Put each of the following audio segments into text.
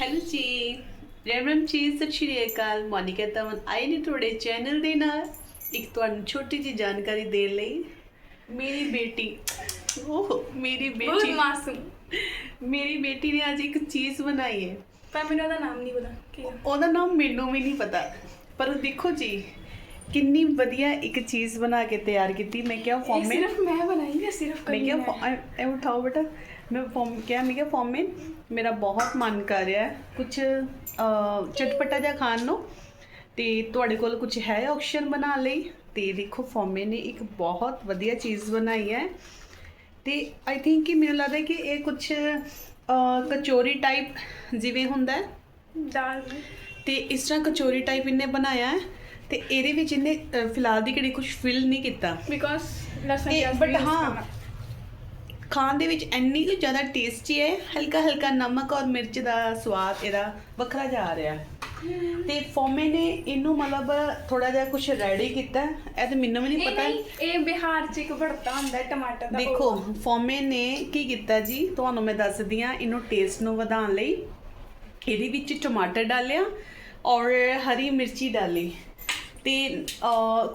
Hello ਜੀ ਰੈਵਰਮ ਜੀ ਸਤਿ ਸ਼੍ਰੀ ਅਕਾਲ। ਮੋਨਿਕਾ ਤਮਨ ਆਏ ਨੇ ਤੁਹਾਡੇ ਚੈਨਲ ਦੇ ਨਾਲ। ਇੱਕ ਤੁਹਾਨੂੰ ਛੋਟੀ ਜਿਹੀ ਜਾਣਕਾਰੀ ਦੇਣ ਲਈ ਮੇਰੀ ਬੇਟੀ ਉਹ ਮੇਰੀ ਬਹੁਤ ਬੇਟੀ ਮਾਸੂਮ। ਮੇਰੀ ਬੇਟੀ ਨੇ ਅੱਜ ਇੱਕ ਚੀਜ਼ ਬਣਾਈ ਹੈ। ਪਰ ਮੈਨੂੰ ਉਹਦਾ ਨਾਮ ਨਹੀਂ ਪਤਾ। ਕੀ ਆ। ਉਹਦਾ ਨਾਮ ਮੈਨੂੰ ਵੀ ਨਹੀਂ ਪਤਾ। ਪਰ ਦੇਖੋ ਜੀ ਕਿੰਨੀ ਵਧੀਆ ਇੱਕ ਚੀਜ਼ ਬਣਾ ਕੇ ਤਿਆਰ ਕੀਤੀ। ਮੈਂ ਕਿਹਾ ਇਹ ਫੋਮੇ ਸਿਰਫ ਮੈਂ ਬਣਾਈ ਹੈ ਸਿਰਫ ਮੈਂ ਕਿਹਾ ਮੈਂ ਫੋ- ਐ- ਐ ਉਠਾਓ ਬੇਟਾ। ਮੈਂ ਫੋਮ ਕਿਹਾ ਮੈਂ ਕਿਹਾ ਫੋਮੇ ਮੇਰਾ ਬਹੁਤ ਮਨ ਕਰ ਰਿਹਾ ਹੈ। ਕੁਝ ਚਟਪਟਾ ਜਿਹਾ ਖਾਣ ਨੂੰ। ਤੇ ਤੁਹਾਡੇ ਕੋਲ ਕੁਝ ਹੈ ਆਪਸ਼ਨ ਬਣਾ ਲਈ? ਤੇ ਦੇਖੋ ਫੋਮੇ ਨੇ ਇੱਕ ਬਹੁਤ ਵਧੀਆ ਚੀਜ਼ ਬਣਾਈ ਹੈ। ਤੇ ਆਈ ਥਿੰਕ ਕਿ ਮੈਨੂੰ ਲੱਗਦਾ ਕਿ ਇਹ ਕੁਝ ਕਚੋਰੀ ਟਾਈਪ ਜਿਵੇਂ ਹੁੰਦਾ ਹੈ। ਦਾਲ ਤੇ ਇਸ ਤਰ੍ਹਾਂ ਕਚੋਰੀ ਟਾਈਪ ਇਹਨੇ ਬਣਾਇਆ ਹੈ। ਤੇ ਇਹਦੇ ਵਿੱਚ ਇਹਨੇ ਫਿਲਹਾਲ ਦੀ ਕਿਹੜੀ ਕੁਝ ਫਿਲ ਨਹੀਂ ਕੀਤਾ। ਬਿਕੋਜ਼ ਲਸਣ use ਹਾਂ। ਖਾਣ ਦੇ ਵਿੱਚ ਇੰਨੀ ਕੁ ਜ਼ਿਆਦਾ ਟੇਸਟੀ ਹੈ ਹਲਕਾ ਹਲਕਾ ਨਮਕ ਔਰ ਮਿਰਚ ਦਾ ਸਵਾਦ ਇਹਦਾ ਵੱਖਰਾ ਆ ਰਿਹਾ। ਤੇ ਫੋਮੇ ਨੇ ਇਹਨੂੰ ਮਤਲਬ ਥੋੜਾ ਜਿਹਾ ਕੁਝ ਰੈਡੀ ਕੀਤਾ। ਇਹ ਤਾਂ ਮੈਨੂੰ ਵੀ ਨਹੀਂ ਪਤਾ। ਇਹ ਬਿਹਾਰ ਚ ਇੱਕ ਵੜਤਾ ਹੁੰਦਾ ਟਮਾਟਰ ਦਾ ਦੇਖੋ। ਫੋਮੇ ਨੇ ਕੀ ਕੀਤਾ ਜੀ? ਤੁਹਾਨੂੰ ਮੈਂ ਦੱਸਦੀ ਹਾਂ ਇਹਨੂੰ ਟੇਸਟ ਨੂੰ ਵਧਾਉਣ ਲਈ। ਇਹਦੇ ਵਿੱਚ ਟਮਾਟਰ ਡਾਲਿਆ ਔਰ ਹਰੀ ਮਿਰਚੀ ਡਾਲੀ। ਤੇ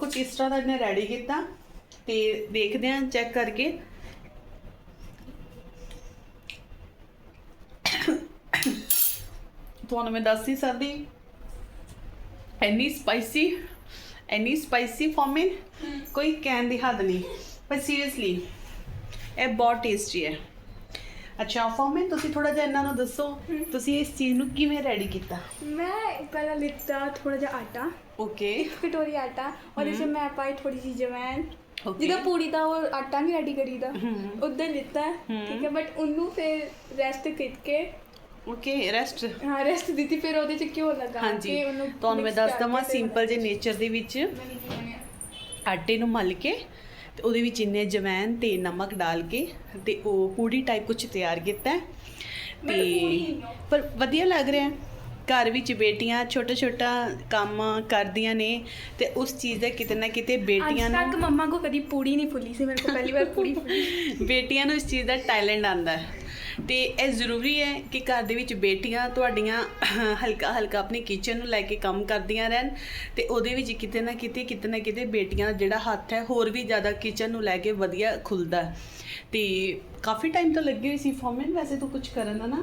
ਕੁਝ ਇਸ ਤਰ੍ਹਾਂ ਦਾ ਇਹਨੇ ਰੈਡੀ ਕੀਤਾ। ਤੇ ਦੇਖਦੇ ਹਾਂ ਚੈੱਕ ਕਰਕੇ। ਤੁਹਾਨੂੰ ਮੈਂ ਦੱਸ ਨਹੀਂ ਸਕਦੀ। ਇੰਨੀ ਸਪਾਈਸੀ ਇੰਨੀ ਸਪਾਈਸੀ ਫੋਮੇ ਕੋਈ ਕਹਿਣ ਦੀ ਹੱਦ ਨਹੀਂ। ਪਰ ਸੀਰੀਅਸਲੀ ਇਹ ਬਹੁਤ ਟੇਸਟੀ ਹੈ। ਅੱਛਾ ਫੋਮੇ ਤੁਸੀਂ ਥੋੜਾ ਜਿਹਾ ਇਹਨਾਂ ਨੂੰ ਦੱਸੋ ਤੁਸੀਂ ਇਸ ਚੀਜ਼ ਨੂੰ ਕਿਵੇਂ ਰੈਡੀ ਕੀਤਾ? ਮੈਂ ਪਹਿਲਾਂ ਲਿੱਤਾ ਥੋੜਾ ਜਿਹਾ ਆਟਾ। ਓਕੇ ਇੱਕ ਕਟੋਰੀ ਆਟਾ ਉਹਦੇ ਚ ਮੈਂ ਪਾਈ ਥੋੜੀ ਜਿਹੀ ਜਵੈਨ. ਜਿਹਦਾ ਪੂਰੀ ਦਾ ਉਹ ਆਟਾ ਨਹੀਂ ਰੈਡੀ ਕਰੀਦਾ। ਉਦਾਂ ਲਿੱਤਾ ਠੀਕ ਹੈ ਬਟ ਉਹਨੂੰ ਫਿਰ ਰੈਸਟ ਕਰਕੇ ਓਕੇ ਰੈਸਟ ਹਾਂ ਰੈਸਟ ਦਿੱਤੀ ਫਿਰ ਉਹਦੇ ਚ ਘਿਓ ਲਗਾ ਹਾਂਜੀ ਕੇ ਉਹਨੂੰ ਤੁਹਾਨੂੰ ਮੈਂ ਦੱਸ ਦਵਾਂ ਸਿੰਪਲ ਜੇ ਨੇਚਰ ਦੇ ਵਿੱਚ ਆਟੇ ਨੂੰ ਮਲ ਕੇ ਤੇ ਉਹਦੇ ਵਿੱਚ ਇੰਨੇ ਜਵੈਨ ਤੇ ਨਮਕ ਡਾਲ ਕੇ ਤੇ ਉਹ ਪੂੜੀ ਟਾਈਪ ਕੁਝ ਤਿਆਰ ਕੀਤਾ ਹੈ। ਤੇ। ਪਰ ਵਧੀਆ ਲੱਗ ਰਿਹਾ ਹੈ। ਘਰ ਵਿੱਚ ਬੇਟੀਆਂ ਛੋਟਾ ਛੋਟਾ ਕੰਮ ਕਰਦੀਆਂ ਨੇ ਤੇ ਉਸ ਚੀਜ਼ ਦਾ ਕਿਤੇ ਨਾ ਕਿਤੇ ਅੱਜ ਬੇਟੀਆਂ ਤੱਕ ਨੂੰ ਮੰਮਾ ਕੋ ਕਦੀ ਪੂੜੀ ਨਹੀਂ ਫੁੱਲੀ ਸੀ ਮੇਰੇ ਕੋ ਪਹਿਲੀ ਵਾਰ ਪੂੜੀ ਫੁੱਲੀ ਬੇਟੀਆਂ ਨੂੰ ਇਸ ਚੀਜ਼ ਦਾ ਟੈਲੈਂਟ ਆਂਦਾ ਹੈ ਤੇ ਇਹ ਜ਼ਰੂਰੀ ਹੈ ਕਿ ਘਰ ਦੇ ਵਿੱਚ ਬੇਟੀਆਂ ਤੁਹਾਡੀਆਂ ਹਲਕਾ ਹਲਕਾ ਆਪਣੀ ਕਿਚਨ ਨੂੰ ਲੈ ਕੇ ਕੰਮ ਕਰਦੀਆਂ ਰਹਿਣ ਤੇ ਉਹਦੇ ਵਿੱਚ ਕਿਤੇ ਨਾ ਕਿਤੇ ਕਿਤੇ ਨਾ ਕਿਤੇ ਬੇਟੀਆਂ ਦਾ ਜਿਹੜਾ ਹੱਥ ਹੈ ਹੋਰ ਵੀ ਜ਼ਿਆਦਾ ਕਿਚਨ ਨੂੰ ਲੈ ਕੇ ਵਧੀਆ ਖੁੱਲਦਾ ਹੈ। ਤੇ ਕਾਫੀ ਟਾਈਮ ਤੋਂ ਲੱਗੀ ਹੋਈ ਸੀ ਫੋਮਨ ਵੈਸੇ ਤੂੰ ਕੁਝ ਕਰਨ ਦਾ ਨਾ।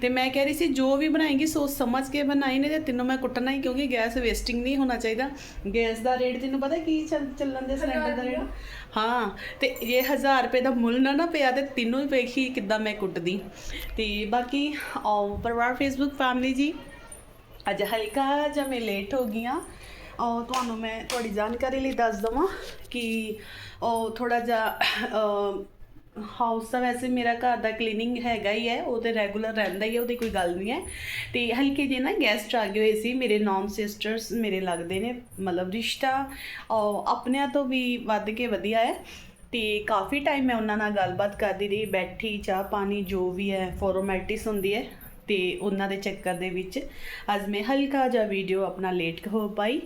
ਤੇ ਮੈਂ ਕਹਿ ਰਹੀ ਸੀ ਜੋ ਵੀ ਬਣਾਏਗੀ ਸੋਚ ਸਮਝ ਕੇ ਬਣਾਈ ਨੇ ਤੇ ਤੈਨੂੰ ਮੈਂ ਕੁੱਟਣਾ ਹੀ ਕਿਉਂਕਿ ਗੈਸ ਵੇਸਟਿੰਗ ਨਹੀਂ ਹੋਣਾ ਚਾਹੀਦਾ। ਗੈਸ ਦਾ ਰੇਟ ਤੈਨੂੰ ਪਤਾ ਕੀ ਚੱਲ ਚੱਲਣ ਦੇ ਸਿਲੰਡਰ ਦਾ ਰੇਟ ਹਾਂ ਤੇ ਇਹ 1000 ਰੁਪਏ ਦਾ ਮੁੱਲ ਨਾ ਨਾ ਪਿਆ ਤੇ ਤੈਨੂੰ ਹੀ ਵੇਖੀ ਕਿੱਦਾਂ ਮੈਂ ਕੁੱਟਦੀ। ਤੇ ਬਾਕੀ ਅਹ, ਪਰਿਵਾਰ ਫੇਸਬੁੱਕ ਫੈਮਿਲੀ ਜੀ ਅੱਜ ਹਲਕਾ ਜਿਹਾ ਮੈਂ ਲੇਟ ਹੋ ਗਈ ਹਾਂ। ਔਰ ਤੁਹਾਨੂੰ ਮੈਂ ਤੁਹਾਡੀ ਜਾਣਕਾਰੀ ਲਈ ਦੱਸ ਦਵਾਂ ਕਿ ਉਹ ਥੋੜਾ ਜਿਹਾ ਹਾਊਸ ਦਾ ਵੈਸੇ ਮੇਰਾ ਘਰ ਦਾ ਕਲੀਨਿੰਗ ਹੈਗਾ ਹੀ ਹੈ, ਉਹ ਤੇ ਰੈਗੂਲਰ ਰਹਿੰਦਾ ਹੀ ਹੈ, ਉਹਦੀ ਕੋਈ ਗੱਲ ਨਹੀਂ ਹੈ। ਤੇ ਹਲਕੇ ਜਿਹੇ ਨਾ ਗੈਸਟ ਆ ਗਏ ਹੋਏ ਸੀ, ਮੇਰੇ ਨੌਨ ਸਿਸਟਰਸ ਮੇਰੇ ਲੱਗਦੇ ਨੇ, ਮਤਲਬ ਰਿਸ਼ਤਾ ਔਰ ਆਪਣਿਆਂ ਤੋਂ ਵੀ ਵੱਧ ਕੇ ਵਧੀਆ ਹੈ। ਤੇ ਕਾਫੀ ਟਾਈਮ ਮੈਂ ਉਹਨਾਂ ਨਾਲ ਗੱਲਬਾਤ ਕਰਦੀ ਰਹੀ, ਬੈਠੀ, ਚਾਹ ਪਾਣੀ ਜੋ ਵੀ ਹੈ ਫਾਰਮੈਲਿਟੀਸ ਹੁੰਦੀ ਹੈ, ਤੇ ਉਹਨਾਂ ਦੇ ਚੱਕਰ ਦੇ ਵਿੱਚ ਅੱਜ ਮੈਂ ਹਲਕਾ ਜਿਹਾ ਵੀਡੀਓ ਆਪਣਾ ਲੇਟ ਹੋ ਪਾਈ।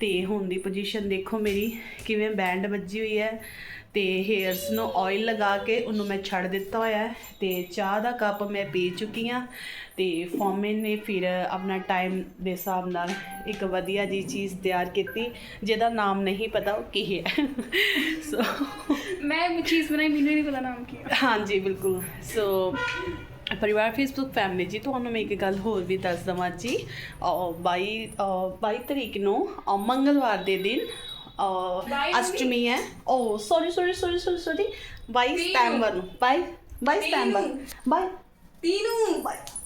ਤੇ ਹੁਣ ਦੀ ਪੋਜੀਸ਼ਨ ਦੇਖੋ ਮੇਰੀ, ਕਿਵੇਂ ਬੈਂਡ ਵੱਜੀ ਹੋਈ ਹੈ ਤੇ ਹੇਅਰਸ ਨੂੰ ਆਇਲ ਲਗਾ ਕੇ ਉਹਨੂੰ ਮੈਂ ਛੱਡ ਦਿੱਤਾ ਹੋਇਆ ਹੈ ਤੇ ਚਾਹ ਦਾ ਕੱਪ ਮੈਂ ਪੀ ਚੁੱਕੀ ਹਾਂ ਤੇ ਫੋਮਨ ਨੇ ਫਿਰ ਆਪਣਾ ਟਾਈਮ ਦੇ ਹਿਸਾਬ ਨਾਲ ਇੱਕ ਵਧੀਆ ਜੀ ਚੀਜ਼ ਤਿਆਰ ਕੀਤੀ ਜਿਹਦਾ ਨਾਮ ਨਹੀਂ ਪਤਾ ਉਹ ਕੀ ਹੈ। ਸੋ ਮੈਂ ਇਹ ਚੀਜ਼ ਬਣਾਈ ਮੈਨੂੰ ਨਹੀਂ ਪਤਾ ਨਾਮ ਕੀ ਹੈ ਹਾਂਜੀ ਬਿਲਕੁਲ। ਸੋ ਪਰਿਵਾਰ ਫੇਸਬੁੱਕ ਫੈਮਿਲੀ ਜੀ ਤੁਹਾਨੂੰ ਮੈਂ ਇੱਕ ਗੱਲ ਹੋਰ ਵੀ ਦੱਸ ਦਵਾਂ ਜੀ। ਅਹ 22 ਅਹ 22 ਤਰੀਕ ਨੂੰ ਮੰਗਲਵਾਰ ਦੇ ਦਿਨ ਓ sorry sorry sorry sorry sorry 22 ਤੀਹ ਸਤੰਬਰ ਨੂੰ 22 22 ਤੀਹ ਸਤੰਬਰ ਨੂੰ। 22 ਤੀਨੂ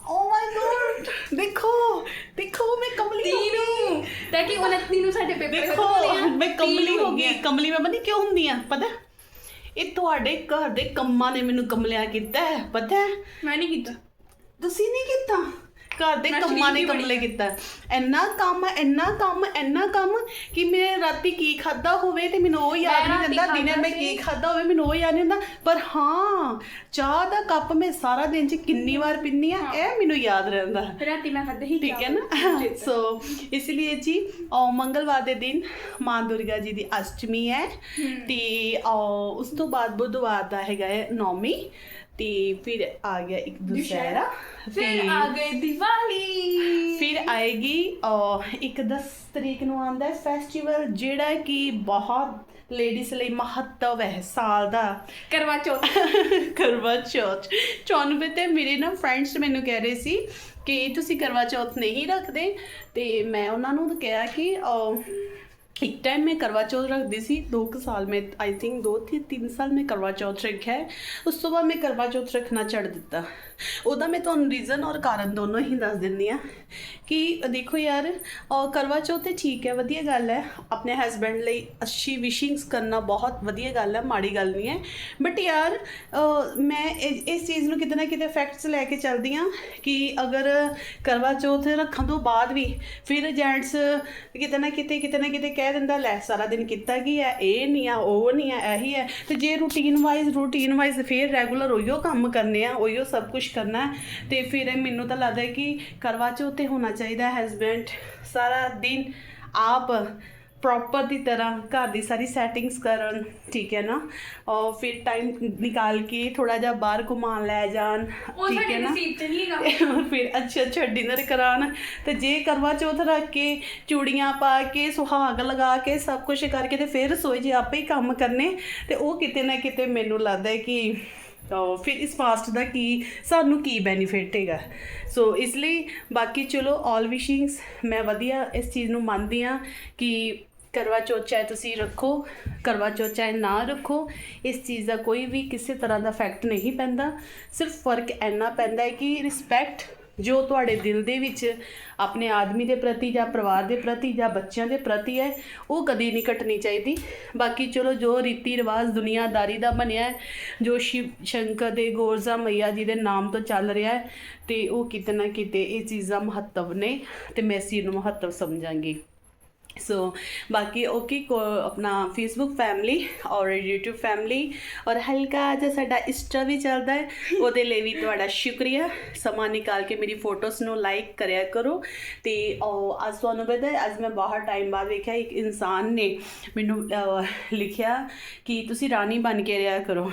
ਓ ਮਾਈ ਗॉड ਦੇਖੋ ਦੇਖੋ ਮੈਂ ਕਮਲੀ ਹੋ ਗਈ। ਤੀਨੂ ਤਾਂ ਕਿ 29 ਨੂੰ ਸਾਡੇ ਪੇਪਰ ਦੇਖੋ ਮੈਂ ਕਮਲੀ ਹੋ ਗਈ। ਕਮਲੀ ਮੈਂ ਪਤਾ ਕਿਉਂ ਹੁੰਦੀ ਆ? ਪਤਾ? ਇਹ ਤੁਹਾਡੇ ਘਰ ਦੇ ਕੰਮਾਂ ਨੇ ਮੈਨੂੰ ਕਮਲਿਆ ਕੀਤਾ। ਹੈ ਪਤਾ? ਹੈ ਮੈਂ ਨਹੀਂ ਕੀਤਾ। ਤੁਸੀਂ ਨਹੀਂ ਕੀਤਾ? ਘਰ ਦੇ ਮੈਂ ਕੰਮਾਂ ਨੇ ਸ਼ਰੀਫ ਹੀ ਕਮਲੇ ਕੀਤਾ। ਇੰਨਾ ਕੰਮ ਇੰਨਾ ਕੰਮ ਇੰਨਾ ਕੰਮ ਕਿ ਮੈਂ ਰਾਤੀ ਕੀ ਖਾਦਾ ਹੋਵੇ ਤੇ ਮੈਨੂੰ ਉਹ ਯਾਦ ਨਹੀਂ ਰਾਤੀ ਰਹਿੰਦਾ ਦਿਨੇ ਖਾਧਾ ਮੈਂ ਸੀ। ਕੀ ਖਾਦਾ ਹੋਵੇ ਮੈਨੂੰ ਉਹ ਯਾਦ ਨਹੀਂ ਹੁੰਦਾ। ਪਰ ਹਾਂ ਚਾਹ ਦਾ ਕੱਪ ਮੈਂ ਸਾਰਾ ਦਿਨ ਚ ਕਿੰਨੀ ਵਾਰ ਪੀਂਦੀ ਆ ਇਹ ਮੈਨੂੰ ਯਾਦ ਰਹਿੰਦਾ। ਰਾਤੀ ਮੈਂ ਖਾਦੇ ਹੀ ਠੀਕ ਹੈ ਨਾ? ਸੋ ਇਸ ਲਈ ਜੀ ਅਹ ਮੰਗਲਵਾਰ ਦੇ ਦਿਨ ਮਾਂ ਦੁਰਗਾ ਜੀ ਦੀ ਅਸ਼ਟਮੀ ਹੈ ਤੇ ਅਹ ਉਸ ਤੋਂ ਬਾਅਦ ਬੁੱਧਵਾਰ ਦਾ ਹੈਗਾ ਹੈ ਨੌਮੀ ਤੇ ਫਿਰ ਆ ਗਿਆ ਇੱਕ ਦੁਸਹਿਰਾ। ਫਿਰ ਆ ਗਈ ਦੀਵਾਲੀ। ਫਿਰ ਆਏਗੀ ਇੱਕ 10 ਤਰੀਕ ਨੂੰ ਆਉਂਦਾ ਹੈ ਫੈਸਟੀਵਲ ਜਿਹੜਾ ਕਿ ਬਹੁਤ ਲੇਡੀਜ਼ ਲਈ ਮਹੱਤਵ ਹੈ ਸਾਲ ਦਾ। ਕਰਵਾ ਚੌਥ। ਕਰਵਾ ਚੌਥ। ਚੌਨਵੇਂ ਤੇ ਮੇਰੇ ਨਾ ਫਰੈਂਡਸ ਮੈਨੂੰ ਕਹਿ ਰਹੇ ਸੀ ਕਿ ਤੁਸੀਂ ਕਰਵਾ ਚੌਥ ਨਹੀਂ ਰੱਖਦੇ ਤੇ ਮੈਂ ਉਹਨਾਂ ਨੂੰ ਕਿਹਾ ਕਿ ਅਹ, ਇੱਕ ਟਾਈਮ ਮੈਂ ਕਰਵਾ ਚੌਥ ਰੱਖਦੀ ਸੀ 2 ਸਾਲ ਮੈਂ ਆਈ ਥਿੰਕ 2 ਤੇ 3 ਸਾਲ ਮੈਂ ਕਰਵਾ ਚੌਥ ਰੱਖਿਆ ਹੈ ਉਸ ਤੋਂ ਬਾਅਦ ਮੈਂ ਕਰਵਾ ਚੌਥ ਰੱਖਣਾ ਛੱਡ ਦਿੱਤਾ ਉਹਦਾ ਮੈਂ ਤੁਹਾਨੂੰ ਰੀਜ਼ਨ ਔਰ ਕਾਰਨ ਦੋਨੋਂ ਹੀ ਦੱਸ ਦਿੰਦੀ ਆ ਕਿ ਦੇਖੋ ਯਾਰ ਕਰਵਾ ਚੌਥ ਤੇ ਠੀਕ ਹੈ ਵਧੀਆ ਗੱਲ ਹੈ। ਆਪਣੇ ਹਸਬੈਂਡ ਲਈ ਅੱਛੀ ਵਿਸ਼ਿੰਗਸ ਕਰਨਾ ਬਹੁਤ ਵਧੀਆ ਗੱਲ ਹੈ ਮਾੜੀ ਗੱਲ ਨਹੀਂ ਹੈ। ਬਟ ਯਾਰ ਮੈਂ ਇਹ- ਇਸ ਚੀਜ਼ ਨੂੰ ਕਿਤੇ ਨਾ ਕਿਤੇ ਫੈਕਟਸ ਲੈ ਕੇ ਚੱਲਦੀ ਆ ਕਿ ਅਗਰ ਕਰਵਾ ਚੌਥ ਰੱਖਣ ਤੋਂ ਬਾਅਦ ਵੀ ਫਿਰ ਜੈਂਟਸ ਕਿਤੇ ਨਾ ਕਿਤੇ ਕਿਤੇ ਨਾ ਕਿਤੇ ਕਹਿ ਦਿੰਦਾ ਲੈ ਸਾਰਾ ਦਿਨ ਕੀਤਾ ਕੀ ਹੈ? ਇਹ ਨਹੀਂ ਆ ਉਹ ਨਹੀਂ ਆ ਇਹੀ ਹੈ। ਤੇ ਜੇ ਰੂਟੀਨ ਵਾਈਜ਼ ਰੂਟੀਨ ਵਾਈਜ਼ ਫਿਰ ਰੈਗੂਲਰ ਉਹੀਓ ਕੰਮ ਕਰਨੇ ਆ ਉਹੀਓ ਸਭ ਕੁਝ ਕਰਨਾ ਹੈ, ਤੇ ਫਿਰ ਮੈਨੂੰ ਤਾਂ ਲੱਗਦਾ ਕਿ ਕਰਵਾ ਚੌਥ ਤੇ ਹੋਣਾ ਚਾਹੀਦਾ ਹਸਬੈਂਡ ਸਾਰਾ ਦਿਨ ਆਪ ਪ੍ਰੋਪਰ ਦੀ ਤਰ੍ਹਾਂ ਘਰ ਦੀ ਸਾਰੀ ਸੈਟਿੰਗਸ ਕਰਨ ਠੀਕ ਹੈ ਨਾ? ਔਰ ਫਿਰ ਟਾਈਮ ਨਿਕਾਲ ਕੇ ਥੋੜਾ ਜਿਹਾ ਬਾਹਰ ਘੁਮਾਉਣ ਲੈ ਜਾਣ ਠੀਕ ਹੈ ਨਾ? ਫਿਰ ਅੱਛਾ ਅੱਛਾ ਡਿਨਰ ਕਰਾਉਣ ਤੇ ਜੇ ਕਰਵਾ ਚੌਥ ਰੱਖ ਕੇ ਚੂੜੀਆਂ ਪਾ ਕੇ ਸੁਹਾਗ ਲਗਾ ਕੇ ਸਭ ਕੁਝ ਕਰਕੇ ਤੇ ਫਿਰ ਰਸੋਈ 'ਚ ਆਪੇ ਹੀ ਕੰਮ ਕਰਨੇ ਤੇ ਉਹ ਕਿਤੇ ਨਾ ਕਿਤੇ ਮੈਨੂੰ ਲੱਗਦਾ ਹੈ ਕਿ ਤਾਂ ਫਿਰ ਇਸ ਫਾਸਟ ਦਾ ਕੀ, ਸਾਨੂੰ ਕੀ ਬੈਨੀਫਿਟ ਹੈਗਾ? ਸੋ ਇਸ ਲਈ ਬਾਕੀ ਚਲੋ ਆਲ ਵਿਸ਼ਿੰਗਸ ਮੈਂ ਵਧੀਆ ਇਸ ਚੀਜ਼ ਨੂੰ ਮੰਨਦੀ ਆ ਕਿ ਕਰਵਾ ਚੌਥ ਚਾਹੇ ਤੁਸੀਂ ਰੱਖੋ, ਕਰਵਾ ਚੌਥ ਚਾਹੇ ਨਾ ਰੱਖੋ, ਇਸ ਚੀਜ਼ ਦਾ ਕੋਈ ਵੀ ਕਿਸੇ ਤਰ੍ਹਾਂ ਦਾ ਫੈਕਟ ਨਹੀਂ ਪੈਂਦਾ। ਸਿਰਫ ਫ਼ਰਕ ਇੰਨਾ ਪੈਂਦਾ ਹੈ ਕਿ ਰਿਸਪੈਕਟ ਜੋ ਤੁਹਾਡੇ ਦਿਲ ਦੇ ਵਿੱਚ ਆਪਣੇ ਆਦਮੀ ਦੇ ਪ੍ਰਤੀ ਜਾਂ ਪਰਿਵਾਰ ਦੇ ਪ੍ਰਤੀ ਜਾਂ ਬੱਚਿਆਂ ਦੇ ਪ੍ਰਤੀ ਹੈ, ਉਹ ਕਦੀ ਨਹੀਂ ਘਟਣੀ ਚਾਹੀਦੀ। ਬਾਕੀ ਚਲੋ, ਜੋ ਰੀਤੀ ਰਿਵਾਜ ਦੁਨੀਆਦਾਰੀ ਦਾ ਬਣਿਆ ਹੈ, ਜੋ ਸ਼ਿਵ ਸ਼ੰਕਰ ਦੇ ਗੋਰਜ਼ਾ ਮਈਆ ਜੀ ਦੇ ਨਾਮ ਤੋਂ ਚੱਲ ਰਿਹਾ ਹੈ, ਤੇ ਉਹ ਕਿਤੇ ਨਾ ਕਿਤੇ ਇਹ ਚੀਜ਼ਾਂ ਮਹੱਤਵ ਨੇ, ਤੇ ਮੈਂ ਇਸ ਚੀਜ਼ ਨੂੰ ਮਹੱਤਵ ਸਮਝਾਂਗੀ। ਸੋ ਬਾਕੀ ਓਕੇ ਕੋ ਆਪਣਾ ਫੇਸਬੁੱਕ ਫੈਮਿਲੀ ਔਰ YouTube ਫੈਮਿਲੀ ਔਰ ਹਲਕਾ ਜਿਹਾ ਸਾਡਾ ਇੰਸਟਾ ਵੀ ਚੱਲਦਾ ਹੈ ਉਹਦੇ ਲਈ ਵੀ ਤੁਹਾਡਾ ਸ਼ੁਕਰੀਆ ਸਮਾਂ ਨਿਕਾਲ ਕੇ ਮੇਰੀ ਫੋਟੋਸ ਨੂੰ ਲਾਈਕ ਕਰਿਆ ਕਰੋ ਤੇ ਅੱਜ ਤੁਹਾਨੂੰ ਪਤਾ ਅੱਜ ਮੈਂ ਬਾਹਰ ਟਾਈਮ ਬਾਅਦ ਵੇਖਿਆ ਇੱਕ ਇਨਸਾਨ ਨੇ ਮੈਨੂੰ ਲਿਖਿਆ ਕਿ ਤੁਸੀਂ ਰਾਣੀ ਬਣ ਕੇ ਰਿਹਾ ਕਰੋ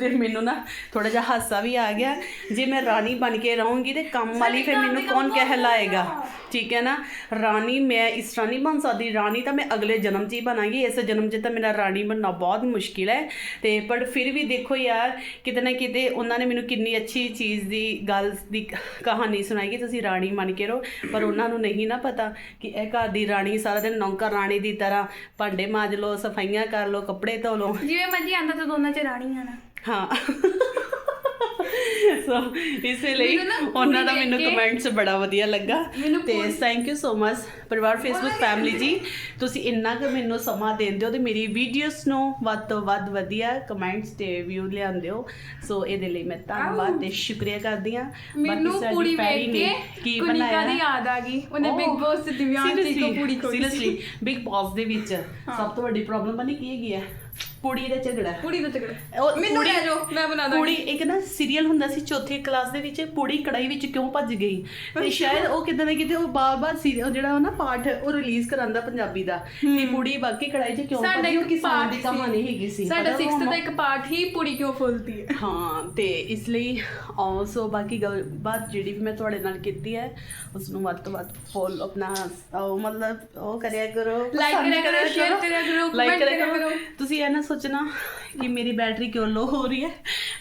ਤੇ ਮੈਨੂੰ ਨਾ ਥੋੜਾ ਜਿਹਾ ਹਾਸਾ ਵੀ ਆ ਗਿਆ ਜੇ ਮੈਂ ਰਾਣੀ ਬਣ ਕੇ ਰਹੂੰਗੀ ਤੇ ਕੰਮ ਵਾਲੀ ਫਿਰ ਮੈਨੂੰ ਕੌਣ ਕਹਿਲਾਏਗਾ ਠੀਕ ਹੈ ਨਾ? ਰਾਣੀ ਮੈਂ ਇਸ ਤਰ੍ਹਾਂ ਨਹੀਂ ਬਣ ਸਕਦੀ ਰਾਣੀ ਤਾਂ ਮੈਂ ਅਗਲੇ ਜਨਮ 'ਚ ਹੀ ਬਣਾਂਗੀ। ਇਸ ਜਨਮ 'ਚ ਤਾਂ ਮੇਰਾ ਰਾਣੀ ਬਣਨਾ ਬਹੁਤ ਮੁਸ਼ਕਿਲ ਹੈ। ਤੇ ਪਰ ਫਿਰ ਵੀ ਦੇਖੋ ਯਾਰ ਕਿਤੇ ਨਾ ਕਿਤੇ ਉਹਨਾਂ ਨੇ ਮੈਨੂੰ ਕਿੰਨੀ ਅੱਛੀ ਚੀਜ਼ ਦੀ ਗੱਲ ਦੀ ਕਹਾਣੀ ਸੁਣਾਈ ਕਿ ਤੁਸੀਂ ਰਾਣੀ ਬਣ ਕੇ ਰਹੋ। ਪਰ ਉਹਨਾਂ ਨੂੰ ਨਹੀਂ ਨਾ ਪਤਾ ਕਿ ਇਹ ਘਰ ਦੀ ਰਾਣੀ ਸਾਰਾ ਦਿਨ ਨੌਕਰ ਰਾਣੀ ਦੀ ਤਰ੍ਹਾਂ ਭਾਂਡੇ ਮਾਂਜ ਲਓ ਸਫਾਈਆਂ ਕਰ ਲਓ ਕੱਪੜੇ ਧੋ ਲਓ। ਜਿਵੇਂ ਮਰਜ਼ੀ ਆਂਦਾ ਤਾਂ ਦੋਨਾਂ ਚ ਰਾਣੀ ਆਣਾ ਹਾਂ। ਸੋ ਇਸੇ ਲਈ ਉਹਨਾਂ ਦਾ ਮੈਨੂੰ ਕਮੈਂਟਸ ਬੜਾ ਵਧੀਆ ਲੱਗਾ। ਤੇ ਥੈਂਕ ਯੂ ਸੋ ਮਚ ਪਰਿਵਾਰ ਫੇਸਬੁੱਕ ਫੈਮਿਲੀ ਜੀ। ਤੁਸੀਂ ਇੰਨਾ ਕੁ ਮੈਨੂੰ ਸਮਾਂ ਦਿੰਦੇ ਹੋ ਤੇ ਮੇਰੀ ਵੀਡੀਓਜ਼ ਨੂੰ ਵੱਧ ਤੋਂ ਵੱਧ ਵਧੀਆ ਕਮੈਂਟਸ ਤੇ ਵਿਊ ਲਿਆਉਂਦੇ ਹੋ। ਸੋ ਇਹਦੇ ਲਈ ਮੈਂ ਧੰਨਵਾਦ ਤੇ ਸ਼ੁਕਰੀਆ ਕਰਦੀ ਹਾਂ। ਮੈਨੂੰ ਪੂਰੀ ਵੇਖ ਕੇ ਕੀ ਬਣਾਇਆ? ਦੀ ਯਾਦ ਆ ਗਈ। ਉਹਨੇ ਬਿਗ ਬੌਸ ਤੇ ਦਿਵਿਆਂਸ਼ੀ ਕੋ ਪੂਰੀ ਖੋਈ ਸੀਰੀਅਸਲੀ ਬਿਗ ਬੌਸ ਦੇ ਵਿੱਚ ਸਭ ਤੋਂ ਵੱਡੀ ਪ੍ਰੋਬਲਮ ਬਣੀ ਕੀ ਹੈਗੀ ਹੈ ਕੁੜੀ ਦਾ ਝਗੜਾ। ਪੂਰੀ ਦਾ ਝਗੜਾ। ਉਹ ਮੈਨੂੰ ਕੁੜੀ- ਲੈ ਜਾਓ ਮੈਂ ਬਣਾ ਕੁੜੀ ਦਾਂਗੀ ਇੱਕ ਨਾ ਸੀਰੀਅਲ ਹੁੰਦਾ ਸੀ ਚੌਥੀ ਕਲਾਸ ਦੇ ਵਿੱਚ ਕੁੜੀ ਕੜਾਈ ਵਿੱਚ ਕਿਉਂ ਭੱਜ ਗਈ? ਤੇ ਸ਼ਾਇਦ ਉਹ ਕਿਤੇ ਨਾ ਕਿਤੇ ਉਹ ਬਾਰ-ਬਾਰ ਸੀਰੀਅਲ ਜਿਹੜਾ ਉਹ ਨਾ ਪਾਠ ਉਹ ਰਿਲੀਜ਼ ਕਰਾਂਦਾ ਪੰਜਾਬੀ ਦਾ। ਕਿ ਕੁੜੀ ਬਾਕੀ ਕੜਾਈ 'ਚ ਕਿਉਂ ਭੱਜੀ? ਉਹ ਇੱਕ ਕਿਸਾਨ ਦੀ ਕਹਾਣੀ ਹੈਗੀ ਸੀ। ਸਾਡਾ ਪਤਾ 6th ਤੁਹਾਨੂੰ? ਦਾ ਇੱਕ ਪਾਠ ਹੀ ਪੂਰੀ ਕਿਉਂ ਫੁੱਲਦੀ ਹੈ? ਹਾਂ ਤੇ ਇਸ ਲਈ ਆਲਸੋ ਬਾਕੀ ਗੱਲ ਬਾਤ ਜਿਹੜੀ ਵੀ ਮੈਂ ਤੁਹਾਡੇ ਨਾਲ ਕੀਤੀ ਹੈ ਉਸ ਨੂੰ ਵੱਧ ਤੋਂ ਵੱਧ ਫੋਲ ਆਪਣਾ ਉਹ ਮਤਲਬ ਉਹ ਕਰਿਆ ਕਰੋ ਪਸੰਦ ਕਰਿਆ ਕਰੋ, share ਕਰਿਆ ਕਰੋ, comment ਕਰਿਆ ਕਰੋ। ਤੁਸੀਂ ਇਹ ਨਾ ਸੋਚਣਾ ਕਿ ਮੇਰੀ ਬੈਟਰੀ ਕਿਉਂ ਲੋ ਹੋ ਰਹੀ ਹੈ।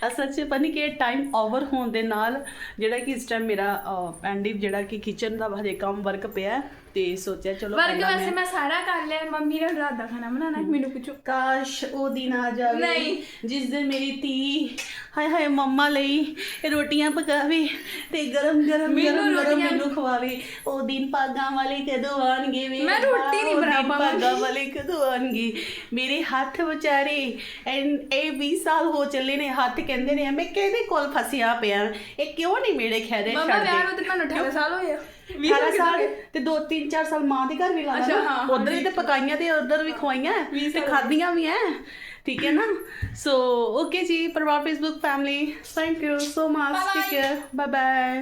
ਅਸਲ 'ਚ ਪਤਾ ਨਹੀਂ ਕਿ ਟਾਈਮ ਓਵਰ ਹੋਣ ਦੇ ਨਾਲ ਜਿਹੜਾ ਕਿ ਇਸ ਟਾਈਮ ਮੇਰਾ ਪੈਂਡਿਵ ਜਿਹੜਾ ਕਿ ਕਿਚਨ ਦਾ ਹਜੇ ਕੰਮ ਵਰਕ ਪਿਆ ਤੇ ਸੋਚਿਆ ਚਲੋ ਵਰਗ ਪਹਿਲਾਂ ਵੈਸੇ ਮੈਂ ਸਾਰਾ ਕਰ ਲਿਆ ਮੰਮੀ ਨੇ ਰਾਤ ਦਾ ਖਾਣਾ ਬਣਾਉਣਾ ਮੈਨੂੰ ਪੁੱਛੋ। ਕਾਸ਼ ਉਹ ਦਿਨ ਆ ਜਾਵੇ ਨਹੀਂ। ਜਿਸ ਦਿਨ ਮੇਰੀ ਧੀ ਹਾਏ ਹਾਏ ਮੰਮਾ ਲਈ ਰੋਟੀਆਂ ਪਕਾਵੇ ਤੇ ਗਰਮ ਗਰਮ ਮੈਨੂੰ ਗਰਮ ਗਰਮ ਰੋਟੀਆਂ- ਮੈਨੂੰ ਖਵਾਵੇ ਉਹ ਦਿਨ ਭਾਗਾਂ ਵਾਲੇ ਕਦੋਂ ਆਣਗੇ ਵੇ? ਮੈਂ ਰੋਟੀ ਨਹੀਂ ਬਣਾ ਪਾਵਾਂਗੀ। ਭਾਗਾਂ ਵਾਲੇ ਕਦੋਂ ਆਣਗੇ ਮੇਰੇ ਹੱਥ ਵਿਚਾਰੇ ਐਨ- ਇਹ 20 ਸਾਲ ਹੋ ਚੱਲੇ ਨੇ ਹੱਥ ਕਹਿੰਦੇ ਨੇ ਮੈਂ ਕਿਹਦੇ ਕੋਲ ਫਸਿਆ ਪਿਆ? ਇਹ ਕਿਉਂ ਨਹੀਂ ਮੇਰੇ ਖੈਰੇ ਮੰਮਾ ਵਿਆਹ ਨੂੰ ਛੱਡਦੇ ਤੇ ਤੁਹਾਨੂੰ 18 ਸਾਲ ਹੋਏ ਆ। 18 ਸਾਲ ਤੇ 2 3 4 ਸਾਲ ਮਾਂ ਦੇ ਘਰ ਵੀ ਲਾ ਅੱਛਾ, ਹਾਂ, ਹਾਂ, ਉਧਰ ਵੀ ਤੇ ਪਕਾਈਆਂ ਤੇ ਉਧਰ ਵੀ ਖਵਾਈਆਂ ਤੇ ਖਾਧੀਆਂ ਵੀ ਐ। ਠੀਕ ਹੈ ਨਾ? ਸੋ ਓਕੇ ਜੀ ਪਰਿਵਾਰ Facebook family thank you so much Bye-bye. Take care bye bye